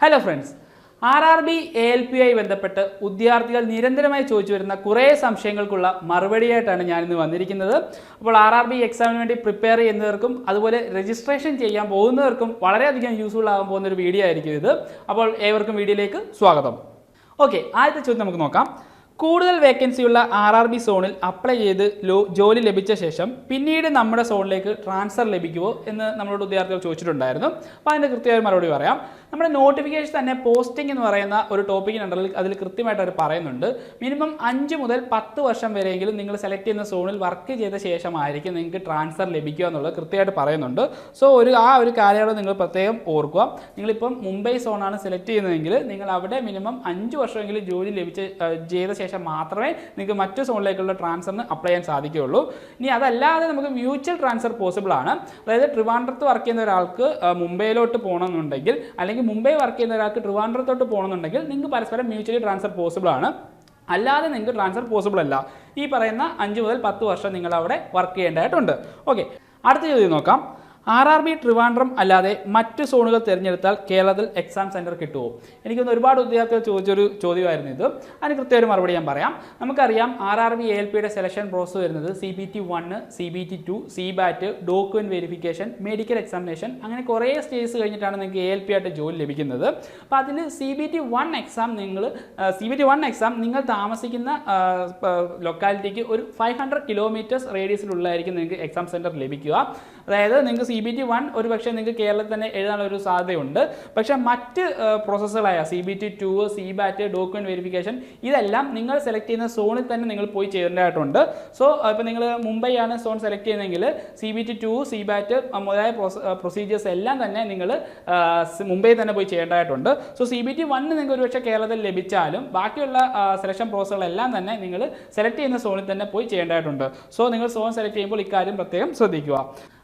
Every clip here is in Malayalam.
Hello friends R R B A L P ആയി ബന്ധപ്പെട്ട് വിദ്യാർത്ഥികൾ നിരന്തരമായി ചോദിച്ചു വരുന്ന കുറേ സംശയങ്ങൾക്കുള്ള മറുപടിയായിട്ടാണ് ഞാനിന്ന് വന്നിരിക്കുന്നത്. അപ്പോൾ ആർ ആർ ബി എക്സാമിന് വേണ്ടി പ്രിപ്പയർ ചെയ്യുന്നവർക്കും അതുപോലെ രജിസ്ട്രേഷൻ ചെയ്യാൻ പോകുന്നവർക്കും വളരെയധികം യൂസ്ഫുൾ ആകാൻ പോകുന്ന ഒരു വീഡിയോ ആയിരിക്കും ഇത്. അപ്പോൾ ഏവർക്കും വീഡിയോയിലേക്ക് സ്വാഗതം. ഓക്കെ ആദ്യത്തെ ചോദ്യം നമുക്ക് നോക്കാം. കൂടുതൽ വേക്കൻസിയുള്ള ആർ ആർ ബി സോണിൽ അപ്ലൈ ചെയ്ത് ലോ ജോലി ലഭിച്ച ശേഷം പിന്നീട് നമ്മുടെ സോണിലേക്ക് ട്രാൻസ്ഫർ ലഭിക്കുമോ എന്ന് നമ്മളോട് വിദ്യാർത്ഥികൾ ചോദിച്ചിട്ടുണ്ടായിരുന്നു. അപ്പോൾ അതിന്റെ കൃത്യമായ മറുപടി പറയാം. നമ്മുടെ നോട്ടിഫിക്കേഷൻ തന്നെ പോസ്റ്റിംഗ് എന്ന് പറയുന്ന ഒരു ടോപ്പിക്കിന് ഉണ്ടെങ്കിൽ അതിൽ കൃത്യമായിട്ട് അവർ പറയുന്നുണ്ട്. മിനിമം അഞ്ച് മുതൽ പത്ത് വർഷം വരെയെങ്കിലും നിങ്ങൾ സെലക്ട് ചെയ്യുന്ന സോണിൽ വർക്ക് ചെയ്ത ശേഷമായിരിക്കും നിങ്ങൾക്ക് ട്രാൻസ്ഫർ ലഭിക്കുക എന്നുള്ളത് കൃത്യമായിട്ട് പറയുന്നുണ്ട്. സോ ഒരു ആ ഒരു കാലയളവ് നിങ്ങൾ പ്രത്യേകം ഓർക്കുക. നിങ്ങളിപ്പം മുംബൈ സോണാണ് സെലക്ട് ചെയ്യുന്നതെങ്കിൽ നിങ്ങൾ അവിടെ മിനിമം അഞ്ച് വർഷമെങ്കിലും ജോലി ലഭിച്ച ചെയ്ത ശേഷം മാത്രമേ നിങ്ങൾക്ക് മറ്റു സോണിലേക്കുള്ള ട്രാൻസ്ഫറിന് അപ്ലൈ ചെയ്യാൻ സാധിക്കുകയുള്ളൂ. ഇനി അതല്ലാതെ നമുക്ക് മ്യൂച്വൽ ട്രാൻസ്ഫർ പോസിബിൾ ആണ്. അതായത് ട്രിവാൻഡ്രത്ത് വർക്ക് ചെയ്യുന്ന ഒരാൾക്ക് മുംബൈയിലോട്ട് പോകണമെന്നുണ്ടെങ്കിൽ അല്ലെങ്കിൽ മുംബൈ വർക്ക് ചെയ്യുന്ന ഒരാൾക്ക് ട്രിവാൻഡ്രത്തോട്ട് പോകണമെന്നുണ്ടെങ്കിൽ നിങ്ങൾക്ക് പരസ്പരം മ്യൂച്വലി ട്രാൻസ്ഫർ പോസിബിൾ ആണ്. അല്ലാതെ നിങ്ങൾക്ക് ട്രാൻസ്ഫർ പോസിബിൾ അല്ല. ഈ പറയുന്ന അഞ്ച് മുതൽ പത്ത് വർഷം നിങ്ങൾ അവിടെ വർക്ക് ചെയ്യേണ്ടതായിട്ടുണ്ട്. ഓക്കെ അടുത്ത ചോദ്യം നോക്കാം. ആർ ആർ ബി ട്രിവാൻഡ്രം അല്ലാതെ മറ്റ് സോണുകൾ തിരഞ്ഞെടുത്താൽ കേരളത്തിൽ എക്സാം സെന്റർ കിട്ടുമോ എനിക്കൊന്ന് ഒരുപാട് വിദ്യാർത്ഥികൾ ചോദിച്ചൊരു ചോദ്യമായിരുന്നു ഇത്. അതിന് കൃത്യമായൊരു മറുപടി ഞാൻ പറയാം. നമുക്കറിയാം R R B A L പിയുടെ സെലക്ഷൻ പ്രോസസ് വരുന്നത് C B T one C B T two C BAT document verification medical examination അങ്ങനെ കുറേ സ്റ്റേജസ് കഴിഞ്ഞിട്ടാണ് നിങ്ങൾക്ക് എ എൽ പി ആയിട്ട് ജോലി ലഭിക്കുന്നത്. അപ്പോൾ അതിൽ C B T one exam നിങ്ങൾ C B T one exam നിങ്ങൾ താമസിക്കുന്ന ലൊക്കാലിറ്റിക്ക് ഒരു ഫൈവ് ഹൺഡ്രഡ് കിലോമീറ്റേഴ്സ് റേഡിയസിലുള്ളതായിരിക്കും നിങ്ങൾക്ക് എക്സാം സെന്റർ ലഭിക്കുക. അതായത് നിങ്ങൾക്ക് സി ബി ടി വൺ ഒരു പക്ഷേ നിങ്ങൾക്ക് കേരളത്തിൽ തന്നെ എഴുതാനുള്ള ഒരു സാധ്യതയുണ്ട്. പക്ഷേ മറ്റ് പ്രോസസ്സുകളായ C B T two C BAT document verification ഇതെല്ലാം നിങ്ങൾ സെലക്ട് ചെയ്യുന്ന സോണിൽ തന്നെ നിങ്ങൾ പോയി ചെയ്യേണ്ടതായിട്ടുണ്ട് സോ ഇപ്പോൾ നിങ്ങൾ മുംബൈ ആണ് സോൺ സെലക്ട് ചെയ്യുന്നതെങ്കിൽ C B T two C BAT മുതലായ പ്രൊസീജിയേഴ്സ് എല്ലാം തന്നെ നിങ്ങൾ മുംബൈ തന്നെ പോയി ചെയ്യേണ്ടതായിട്ടുണ്ട് so C B T one നിങ്ങൾക്ക് ഒരുപക്ഷെ കേരളത്തിൽ ലഭിച്ചാലും ബാക്കിയുള്ള സെലക്ഷൻ പ്രോസസ്സുകളെല്ലാം തന്നെ നിങ്ങൾ സെലക്ട് ചെയ്യുന്ന സോണിൽ തന്നെ പോയി ചെയ്യേണ്ടതായിട്ടുണ്ട് സോ നിങ്ങൾ സോൺ സെലക്ട് ചെയ്യുമ്പോൾ ഇക്കാര്യം പ്രത്യേകം ശ്രദ്ധിക്കുക.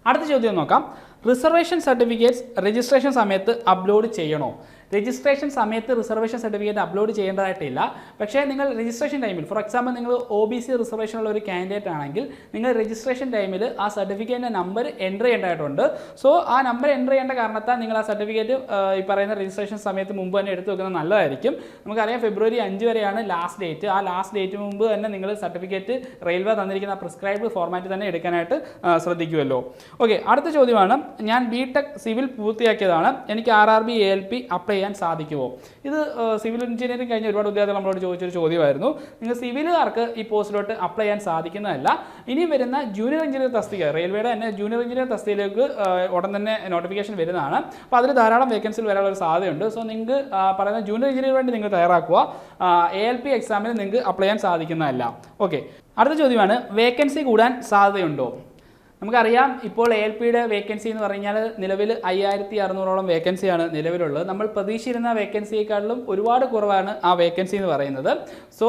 അടുത്ത ചോദ്യം നോക്കാം. റിസർവേഷൻ സർട്ടിഫിക്കറ്റ്സ് രജിസ്ട്രേഷൻ സമയത്ത് അപ്ലോഡ് ചെയ്യണോ? രജിസ്ട്രേഷൻ സമയത്ത് റിസർവേഷൻ സർട്ടിഫിക്കറ്റ് അപ്ലോഡ് ചെയ്യേണ്ടതായിട്ടില്ല. പക്ഷേ നിങ്ങൾ രജിസ്ട്രേഷൻ ടൈമിൽ ഫോർ എക്സാമ്പിൾ നിങ്ങൾ ഒ ബി സി റിസർവേഷൻ ഉള്ള ഒരു കാൻഡിഡേറ്റ് ആണെങ്കിൽ നിങ്ങൾ രജിസ്ട്രേഷൻ ടൈമിൽ ആ സർട്ടിഫിക്കറ്റിന്റെ നമ്പർ എന്റർ ചെയ്യേണ്ടതായിട്ടുണ്ട്. സോ ആ നമ്പർ എന്റർ ചെയ്യേണ്ട കാരണത്താൽ നിങ്ങൾ ആ സർട്ടിഫിക്കറ്റ് ഈ പറയുന്ന രജിസ്ട്രേഷൻ സമയത്ത് മുമ്പ് തന്നെ എടുത്ത് വെക്കുന്നത് നല്ലതായിരിക്കും. നമുക്കറിയാം ഫെബ്രുവരി അഞ്ച് വരെയാണ് ലാസ്റ്റ് ഡേറ്റ് ആ ലാസ്റ്റ് ഡേറ്റ് മുമ്പ് തന്നെ നിങ്ങൾ സർട്ടിഫിക്കറ്റ് റെയിൽവേ തന്നിരിക്കുന്ന പ്രിസ്ക്രൈബ് ഫോർമാറ്റ് തന്നെ എടുക്കാനായിട്ട് ശ്രദ്ധിക്കുമല്ലോ ഓക്കെ അടുത്ത ചോദ്യമാണ്. ഞാൻ ബി സിവിൽ പൂർത്തിയാക്കിയതാണ്. എനിക്ക് R R B L P apply ചെയ്യാൻ സാധിക്കുമോ? ഇത് സിവിൽ എഞ്ചിനീയറിംഗ് കഴിഞ്ഞ ഒരുപാട് വിദ്യാർത്ഥികൾ നമ്മളോട് ചോദിച്ചൊരു ചോദ്യമായിരുന്നു. നിങ്ങൾ സിവിലുകാർക്ക് ഈ പോസ്റ്റിലോട്ട് അപ്ലൈ ചെയ്യാൻ സാധിക്കുന്നതല്ല. ഇനി വരുന്ന ജൂനിയർ എഞ്ചിനീയർ തസ്തിക റെയിൽവേയുടെ തന്നെ ജൂനിയർ എഞ്ചിനീയർ തസ്തികയിലേക്ക് ഉടൻ തന്നെ നോട്ടിഫിക്കേഷൻ വരുന്നതാണ്. അപ്പോൾ അതിൽ ധാരാളം വേക്കൻസികൾ വരാനുള്ള സാധ്യതയുണ്ട്. സോ നിങ്ങൾക്ക് പറയുന്ന ജൂനിയർ എഞ്ചിനീയർ വേണ്ടി നിങ്ങൾ തയ്യാറാക്കുക. എ എൽ പി എക്സാമിന് നിങ്ങൾക്ക് അപ്ലൈ ചെയ്യാൻ സാധിക്കുന്നതല്ല. ഓക്കെ അടുത്ത ചോദ്യമാണ് വേക്കൻസി കൂടാൻ സാധ്യതയുണ്ടോ? നമുക്കറിയാം ഇപ്പോൾ എ എൽ പിയുടെ വേക്കൻസി എന്ന് പറഞ്ഞാൽ നിലവിൽ അയ്യായിരത്തി അറുന്നൂറോളം വേക്കൻസിയാണ് നിലവിലുള്ളത്. നമ്മൾ പ്രതീക്ഷിച്ചിരുന്ന വേക്കൻസിയേക്കാളും ഒരുപാട് കുറവാണ് ആ വേക്കൻസി എന്ന് പറയുന്നത്. സോ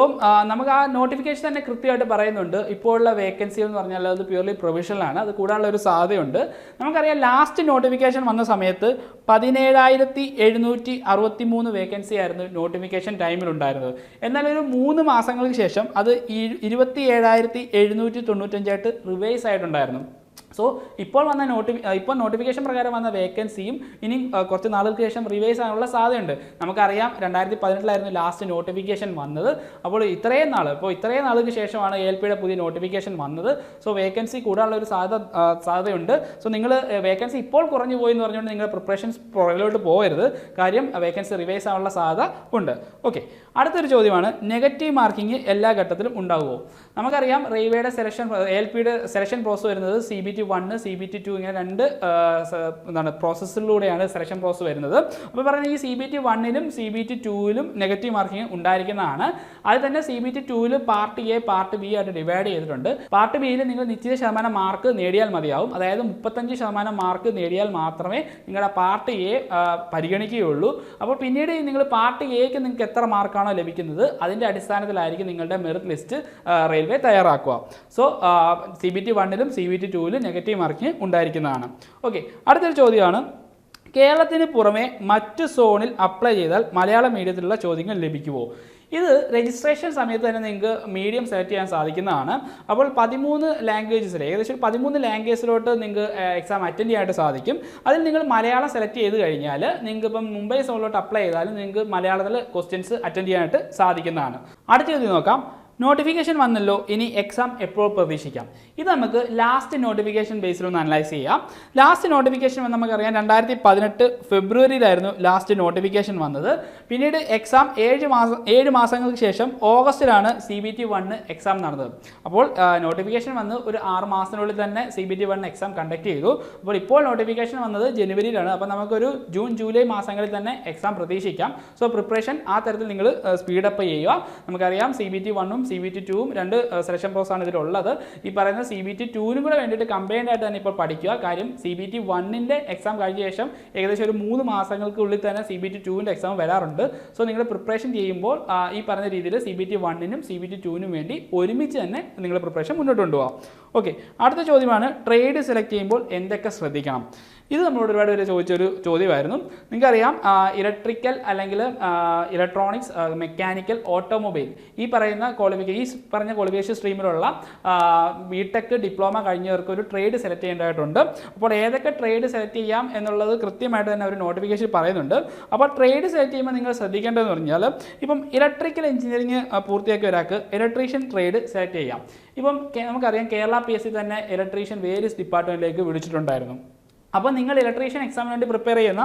നമുക്ക് ആ നോട്ടിഫിക്കേഷൻ തന്നെ കൃത്യമായിട്ട് പറയുന്നുണ്ട്. ഇപ്പോഴുള്ള വേക്കൻസി എന്ന് പറഞ്ഞാൽ അത് പ്യൂർലി പ്രൊവിഷണലാണ് അത് കൂടാനുള്ള ഒരു സാധ്യതയുണ്ട്. നമുക്കറിയാം ലാസ്റ്റ് നോട്ടിഫിക്കേഷൻ വന്ന സമയത്ത് പതിനേഴായിരത്തി എഴുന്നൂറ്റി അറുപത്തി മൂന്ന് വേക്കൻസി ആയിരുന്നു നോട്ടിഫിക്കേഷൻ ടൈമിലുണ്ടായിരുന്നത് എന്നാൽ ഒരു മൂന്ന് മാസങ്ങൾക്ക് ശേഷം അത് ഇരുപത്തി ഏഴായിരത്തി എഴുന്നൂറ്റി തൊണ്ണൂറ്റഞ്ചായിട്ട് റിവൈസ് ആയിട്ടുണ്ടായിരുന്നു. സോ ഇപ്പോൾ വന്ന നോട്ടി ഇപ്പോൾ നോട്ടിഫിക്കേഷൻ പ്രകാരം വന്ന വേക്കൻസിയും ഇനി കുറച്ച് നാളുകൾക്ക് ശേഷം റിവൈസ് ആകാനുള്ള സാധ്യതയുണ്ട്. നമുക്കറിയാം രണ്ടായിരത്തി പതിനെട്ടിലായിരുന്നു ലാസ്റ്റ് നോട്ടിഫിക്കേഷൻ വന്നത്. അപ്പോൾ ഇത്രയും നാൾ ഇപ്പോൾ ഇത്രയും നാളുകൾക്ക് ശേഷമാണ് എൽ പിയുടെ പുതിയ നോട്ടിഫിക്കേഷൻ വന്നത്. സോ വേക്കൻസി കൂടാനുള്ള ഒരു സാധ്യത സാധ്യതയുണ്ട്. സോ നിങ്ങൾ വേക്കൻസി ഇപ്പോൾ കുറഞ്ഞു പോയി എന്ന് പറഞ്ഞുകൊണ്ട് നിങ്ങൾ പ്രിപ്പറേഷൻസ് പുറകിലോട്ട് പോകരുത്. കാര്യം വേക്കൻസി റിവൈസ് ആകാനുള്ള സാധ്യത ഉണ്ട്. ഓക്കെ അടുത്തൊരു ചോദ്യമാണ് നെഗറ്റീവ് മാർക്കിംഗ് എല്ലാ ഘട്ടത്തിലും ഉണ്ടാവുമോ? നമുക്കറിയാം റെയിൽവേയുടെ സെലക്ഷൻ എൽ പിയുടെ സെലക്ഷൻ പ്രോസസ്സ് വരുന്നത് C B T one C B T two ഇങ്ങനെ രണ്ട് എന്താണ് പ്രോസസ്സിലൂടെയാണ് സെലക്ഷൻ പ്രോസസ് വരുന്നത്. അപ്പോൾ പറയുന്നത് ഈ സി ബി ടി വണ്ണിലും സി ബി ടി ടൂവിലും നെഗറ്റീവ് മാർക്കിംഗ് ഉണ്ടായിരിക്കുന്നതാണ്. അത് തന്നെ സി ബി ടി ടൂവിൽ പാർട്ട് എ പാർട്ട് ബി ആയിട്ട് ഡിവൈഡ് ചെയ്തിട്ടുണ്ട്. പാർട്ട് ബിയിൽ നിങ്ങൾ നിശ്ചിത ശതമാനം മാർക്ക് നേടിയാൽ മതിയാവും. അതായത് മുപ്പത്തഞ്ച് ശതമാനം മാർക്ക് നേടിയാൽ മാത്രമേ നിങ്ങളുടെ പാർട്ട് എ പരിഗണിക്കുകയുള്ളൂ. അപ്പോൾ പിന്നീട് നിങ്ങൾ പാർട്ട് എക്ക് നിങ്ങൾക്ക് എത്ര മാർക്കാണോ ലഭിക്കുന്നത്? അതിന്റെ അടിസ്ഥാനത്തിലായിരിക്കും നിങ്ങളുടെ മെറിറ്റ് ലിസ്റ്റ് റെയിൽവേ തയ്യാറാക്കുക. സോ സി ബി ടി വണ്ണിലും സി ബി ടി ടൂവിലും നെഗറ്റീവ് മാർക്കിംഗ് ഉണ്ടായിരിക്കുന്നതാണ്. ഓക്കെ അടുത്തൊരു ചോദ്യമാണ്. കേരളത്തിന് പുറമെ മറ്റ് സോണിൽ അപ്ലൈ ചെയ്താൽ മലയാള മീഡിയത്തിലുള്ള ചോദ്യങ്ങൾ ലഭിക്കുമോ? ഇത് രജിസ്ട്രേഷൻ സമയത്ത് തന്നെ നിങ്ങൾക്ക് മീഡിയം സെലക്ട് ചെയ്യാൻ സാധിക്കുന്നതാണ്. അപ്പോൾ പതിമൂന്ന് ലാംഗ്വേജസിൽ ഏകദേശം പതിമൂന്ന് ലാംഗ്വേജിലോട്ട് നിങ്ങൾക്ക് എക്സാം അറ്റൻഡ് ചെയ്യാനായിട്ട് സാധിക്കും. അതിൽ നിങ്ങൾ മലയാളം സെലക്ട് ചെയ്ത് കഴിഞ്ഞാൽ നിങ്ങൾക്ക് ഇപ്പം മുംബൈ സോണിലോട്ട് അപ്ലൈ ചെയ്താലും നിങ്ങൾക്ക് മലയാളത്തിൽ ക്വസ്റ്റ്യൻസ് അറ്റൻഡ് ചെയ്യാനായിട്ട് സാധിക്കുന്നതാണ്. അടുത്ത ചോദ്യം നോക്കാം. നോട്ടിഫിക്കേഷൻ വന്നല്ലോ ഇനി എക്സാം എപ്പോൾ പ്രതീക്ഷിക്കാം. ഇത് നമുക്ക് ലാസ്റ്റ് നോട്ടിഫിക്കേഷൻ ബേസിൽ ഒന്ന് അനലൈസ് ചെയ്യാം. ലാസ്റ്റ് നോട്ടിഫിക്കേഷൻ വന്ന് നമുക്കറിയാം രണ്ടായിരത്തി പതിനെട്ട് ഫെബ്രുവരിയിലായിരുന്നു ലാസ്റ്റ് നോട്ടിഫിക്കേഷൻ വന്നത്. പിന്നീട് എക്സാം ഏഴ് മാസം ഏഴ് മാസങ്ങൾക്ക് ശേഷം ഓഗസ്റ്റിലാണ് C B T one exam നടന്നത്. അപ്പോൾ നോട്ടിഫിക്കേഷൻ വന്ന് ഒരു ആറ് മാസത്തിനുള്ളിൽ തന്നെ C B T one exam conduct ചെയ്തു. അപ്പോൾ ഇപ്പോൾ നോട്ടിഫിക്കേഷൻ വന്നത് ജനുവരിയിലാണ്. അപ്പോൾ നമുക്കൊരു ജൂൺ ജൂലൈ മാസങ്ങളിൽ തന്നെ എക്സാം പ്രതീക്ഷിക്കാം. സോ പ്രിപ്പറേഷൻ ആ തരത്തിൽ നിങ്ങൾ സ്പീഡപ്പ് ചെയ്യുക. നമുക്കറിയാം സി ബി ടി വണ്ണും സി ബി ടി ടൂവും രണ്ട് സെലക്ഷൻ പ്രോസ് ആണ് ഇതിലുള്ളത്. ഈ പറയുന്ന സി ബി ടി ടൂവിനും കൂടെ വേണ്ടിയിട്ട് കമ്പൈൻഡ് ആയിട്ട് തന്നെ ഇപ്പോൾ പഠിക്കുക. കാര്യം സി ബി ടി വണ്ണിന്റെ എക്സാം കഴിഞ്ഞ ശേഷം ഏകദേശം ഒരു മൂന്ന് മാസങ്ങൾക്കുള്ളിൽ തന്നെ സി ബി ടി ടൂവിന്റെ എക്സാം വരാറുണ്ട്. സോ നിങ്ങൾ പ്രിപ്പറേഷൻ ചെയ്യുമ്പോൾ ഈ പറഞ്ഞ രീതിയിൽ സി ബി ടി വണ്ണിനും സി ബി ടി ടൂവിനും വേണ്ടി ഒരുമിച്ച് തന്നെ നിങ്ങൾ പ്രിപ്പറേഷൻ മുന്നോട്ട് കൊണ്ടുപോകാം ഓക്കെ അടുത്ത ചോദ്യമാണ് ട്രേഡ് സെലക്ട് ചെയ്യുമ്പോൾ എന്തൊക്കെ ശ്രദ്ധിക്കണം? ഇത് നമ്മളോട് ഒരുപാട് പേര് ചോദിച്ചൊരു ചോദ്യമായിരുന്നു. നിങ്ങൾക്കറിയാം ഇലക്ട്രിക്കൽ അല്ലെങ്കിൽ ഇലക്ട്രോണിക്സ് മെക്കാനിക്കൽ ഓട്ടോമൊബൈൽ ഈ പറയുന്ന ക്വാളിഫിക്കേഷൻ ഈ പറഞ്ഞ ക്വാളിഫിക്കേഷൻ സ്ട്രീമിലുള്ള ബിടെക് ഡിപ്ലോമ കഴിഞ്ഞവർക്ക് ഒരു ട്രേഡ് സെലക്ട് ചെയ്യേണ്ടതായിട്ടുണ്ട്. അപ്പോൾ ഏതൊക്കെ ട്രേഡ് സെലക്ട് ചെയ്യാം എന്നുള്ളത് കൃത്യമായിട്ട് തന്നെ അവർ നോട്ടിഫിക്കേഷൻ പറയുന്നുണ്ട്. അപ്പോൾ ട്രേഡ് സെലക്ട് ചെയ്യുമ്പോൾ നിങ്ങൾ ശ്രദ്ധിക്കേണ്ടതെന്ന് പറഞ്ഞാൽ ഇപ്പം ഇലക്ട്രിക്കൽ എഞ്ചിനീയറിംഗ് പൂർത്തിയാക്കിയ ഒരാൾക്ക് ഇലക്ട്രീഷ്യൻ ട്രേഡ് സെലക്ട് ചെയ്യാം. ഇപ്പം നമുക്കറിയാം കേരള പി എസ് സി തന്നെ ഇലക്ട്രീഷ്യൻ വേരിയസ് ഡിപ്പാർട്ട്മെന്റിലേക്ക് വിളിച്ചിട്ടുണ്ടായിരുന്നു. അപ്പോൾ നിങ്ങൾ ഇലക്ട്രീഷ്യൻ എക്സാമിന് വേണ്ടി പ്രിപ്പയർ ചെയ്യുന്ന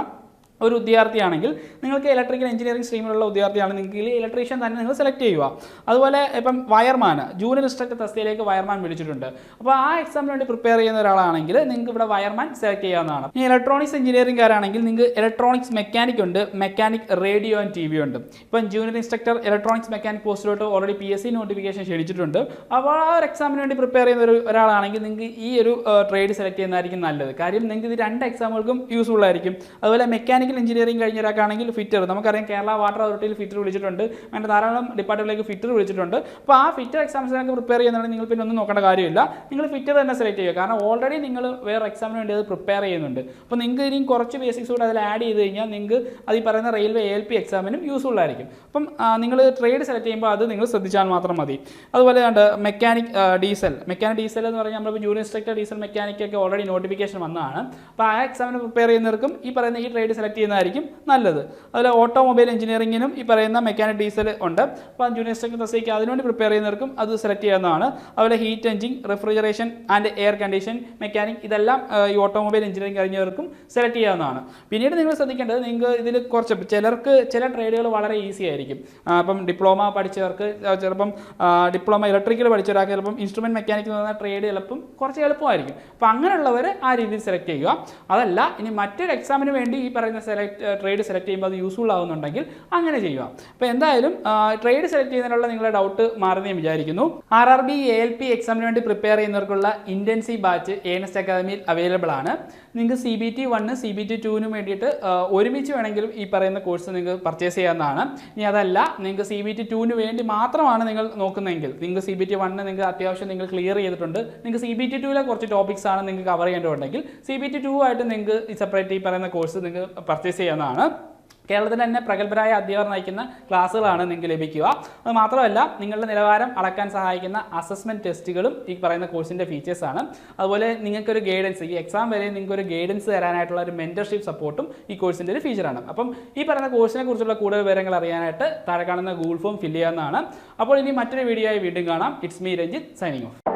ഒരു വിദ്യാർത്ഥിയാണെങ്കിൽ നിങ്ങൾക്ക് ഇലക്ട്രിക്കൽ എഞ്ചിനീയറിംഗ് സ്ട്രീമിലുള്ള വിദ്യാർത്ഥിയാണെങ്കിൽ ഇലക്ട്രീഷ്യൻ തന്നെ നിങ്ങൾ സെലക്ട് ചെയ്യുക. അതുപോലെ ഇപ്പം വയർമാൻ ജൂനിയർ ഇൻസ്ട്രക്ടർ തസ്തിയിലേക്ക് വയർമാൻ വിളിച്ചിട്ടുണ്ട്. അപ്പോൾ ആ എക്സാമിന് വേണ്ടി പ്രിപ്പയർ ചെയ്യുന്ന ഒരാളാണെങ്കിൽ നിങ്ങൾക്ക് ഇവിടെ വയർമാൻ സെലക്ട് ചെയ്യാവുന്നതാണ്. ഇനി ഇലക്ട്രോണിക്സ് എഞ്ചിനീയറിംഗുകാരാണെങ്കിൽ നിങ്ങൾക്ക് ഇലക്ട്രോണിക്സ് മെക്കാനിക് ഉണ്ട് mechanic radio and T V ഉണ്ട്. ഇപ്പം junior instructor electronics mechanic പോസ്റ്റിലോട്ട് already P S C notification ക്ഷണിച്ചിട്ടുണ്ട്. അപ്പോൾ ആ ഒരു എക്സാമിന് വേണ്ടി പ്രിപ്പയർ ചെയ്യുന്ന ഒരു ഒരാളാണെങ്കിൽ നിങ്ങൾക്ക് ഈ ഒരു ട്രേഡ് സെലക്ട് ചെയ്യുന്നതായിരിക്കും നല്ലത്. കാര്യം നിങ്ങൾക്ക് ഇത് രണ്ട് എക്സാമുകൾക്കും യൂസ്ഫുൾ ആയിരിക്കും. അതുപോലെ മെക്കാനിക്കൽ എഞ്ചിനീയറിംഗ് കഴിഞ്ഞ ഒരാൾക്കാണെങ്കിൽ ഫിറ്റർ നമുക്കറിയാം കേരള വാട്ടർ അതോറിറ്റിയിൽ ഫിറ്റർ വിളിച്ചിട്ടുണ്ട്. അങ്ങനെ ധാരാളം ഡിപ്പാർട്ട്മെന്റിലേക്ക് ഫിറ്റർ വിളിച്ചിട്ടുണ്ട്. അപ്പോൾ ആ ഫിറ്റർ എക്സാംസിനൊക്കെ പ്രിപ്പയർ ചെയ്യുന്നുണ്ടെങ്കിൽ നിങ്ങൾ പിന്നെ ഒന്നും നോക്കേണ്ട കാര്യമില്ല. നിങ്ങൾ ഫിറ്റർ തന്നെ സെലക്ട് ചെയ്യുക. കാരണം ഓൾറെഡി നിങ്ങൾ വേറെ എക്സാമിന് വേണ്ടി അത് പ്രിപ്പയർ ചെയ്യുന്നുണ്ട്. അപ്പോൾ നിങ്ങൾക്ക് ഇനിയും കുറച്ച് ബേസിക്സ് കൂടെ അതിൽ ആഡ് ചെയ്ത് കഴിഞ്ഞാൽ നിങ്ങൾക്ക് അത് ഈ പറയുന്ന റെയിൽവേ എൽ പി എക്സാമിനും യൂസ്ഫുൾ ആയിരിക്കും. അപ്പം നിങ്ങൾ ട്രേഡ് സെലക്ട് ചെയ്യുമ്പോൾ അത് നിങ്ങൾ ശ്രദ്ധിച്ചാൽ മാത്രം മതി. അതുപോലെ കണ്ട് മെക്കാനിക് ഡീസൽ മെക്കാനിക് ഡീസൽ എന്ന് പറഞ്ഞാൽ നമ്മളിപ്പോൾ ജൂനിയർ ഇൻസ്ട്രക്ടർ ഡീസൽ മെക്കാനിക്കൊക്കെ ഓൾറെഡി നോട്ടിഫിക്കേഷൻ വന്നതാണ്. അപ്പോൾ ആ എക്സാമിന് പ്രിപ്പയർ ചെയ്യുന്നവർക്കും ഈ പറയുന്ന ഈ ട്രേഡ് സെലക്ട് ചെയ്യുന്നതായിരിക്കും നല്ലത്. അതിൽ ഓട്ടോമൊബൈൽ എഞ്ചിനീയറിങ്ങിനും ഈ പറയുന്ന മെക്കാനിക് ഡീസൽ ഉണ്ട്. അപ്പോൾ ജൂനിയർ ഇൻസ്ട്രക്ടർ തസ്തിക്ക് അതിനുവേണ്ടി പ്രിപ്പയർ ചെയ്യുന്നവർക്കും അത് സെലക്ട് ചെയ്യാവുന്നതാണ്. അതുപോലെ heat engine refrigeration and air condition mechanic ഇതെല്ലാം ഈ ഓട്ടോമൊബൈൽ എഞ്ചിനീയറിംഗ് കഴിഞ്ഞവർക്കും സെലക്ട് ചെയ്യാവുന്നതാണ്. പിന്നീട് നിങ്ങൾ ശ്രദ്ധിക്കേണ്ടത് നിങ്ങൾക്ക് ഇതിൽ കുറച്ച് ചിലർക്ക് ചില ട്രേഡുകൾ വളരെ ഈസി ആയിരിക്കും. അപ്പം ഡിപ്ലോമ പഠിച്ചവർക്ക് ചിലപ്പം ഡിപ്ലോമ ഇലക്ട്രിക്കൽ പഠിച്ച ഒരാൾക്ക് ചിലപ്പം ഇൻസ്ട്രുമെന്റ് മെക്കാനിക് എന്ന് ട്രേഡ് എളുപ്പം കുറച്ച് എളുപ്പമായിരിക്കും. അപ്പോൾ അങ്ങനെയുള്ളവർ ആ രീതിയിൽ സെലക്ട് ചെയ്യുക. അതല്ല ഇനി മറ്റൊരു എക്സാമിന് വേണ്ടി ഈ പറയുന്ന സെലക്ട് ട്രേഡ് സെലക്ട് ചെയ്യുമ്പോൾ അത് യൂസ്ഫുൾ ആവുന്നുണ്ടെങ്കിൽ അങ്ങനെ ചെയ്യുക. അപ്പോൾ എന്തായാലും ട്രേഡ് സെലക്ട് ചെയ്യുന്നതിനുള്ള നിങ്ങളുടെ ഡൗട്ട് മാറി ഞാൻ വിചാരിക്കുന്നു. R R B A L P എക്സാമിന് വേണ്ടി പ്രിപ്പയർ ചെയ്യുന്നവർക്കുള്ള ഇന്റൻസീവ് ബാച്ച് എൻഎസ് അക്കാദമിയിൽ അവൈലബിൾ ആണ്. നിങ്ങൾക്ക് C B T one C B T ടുവിനും വേണ്ടിയിട്ട് ഒരുമിച്ച് വേണമെങ്കിലും ഈ പറയുന്ന കോഴ്സ് നിങ്ങൾക്ക് പർച്ചേസ് ചെയ്യാവുന്നതാണ്. ഇനി അതല്ല നിങ്ങൾക്ക് സി ബി ടി ടുവിന് വേണ്ടി മാത്രമാണ് നിങ്ങൾ നോക്കുന്നതെങ്കിൽ നിങ്ങൾക്ക് സി ബി ടി വണ്ണ് നിങ്ങൾക്ക് അത്യാവശ്യം നിങ്ങൾ ക്ലിയർ ചെയ്തിട്ടുണ്ട്. നിങ്ങൾക്ക് സി ബി ടി ടുവിലെ കുറച്ച് ടോപ്പിക്സ് ആണ് നിങ്ങൾക്ക് കവർ ചെയ്യേണ്ടതുണ്ടെങ്കിൽ സി ബി ടി ടു ആയിട്ട് നിങ്ങൾക്ക് സെപ്പറേറ്റ് ഈ പറയുന്ന കോഴ്സ് നിങ്ങൾക്ക് പർച്ചേസ് ചെയ്യാവുന്നതാണ് കേരളത്തിൽ തന്നെ പ്രഗത്ഭരായ അധ്യാപകർ നയിക്കുന്ന ക്ലാസ്സുകളാണ് നിങ്ങൾക്ക് ലഭിക്കുക. അത് മാത്രമല്ല നിങ്ങളുടെ നിലവാരം അളക്കാൻ സഹായിക്കുന്ന അസസ്മെന്റ് ടെസ്റ്റുകളും ഈ പറയുന്ന കോഴ്സിന്റെ ഫീച്ചേഴ്സാണ് അതുപോലെ നിങ്ങൾക്കൊരു ഗൈഡൻസ് ഈ എക്സാം വരെ നിങ്ങൾക്ക് ഒരു ഗൈഡൻസ് തരാനായിട്ടുള്ള ഒരു മെന്റർഷിപ്പ് സപ്പോർട്ടും ഈ കോഴ്സിന്റെ ഒരു ഫീച്ചറാണ് അപ്പം ഈ പറയുന്ന കോഴ്സിനെ കുറിച്ചുള്ള കൂടുതൽ വിവരങ്ങൾ അറിയാനായിട്ട് താഴെ കാണുന്ന ഗൂഗിൾ ഫോം ഫില്ല് ചെയ്യാവുന്നതാണ്. അപ്പോൾ ഇനി മറ്റൊരു വീഡിയോ ആയി വീണ്ടും കാണാം. It's me Ranjith signing off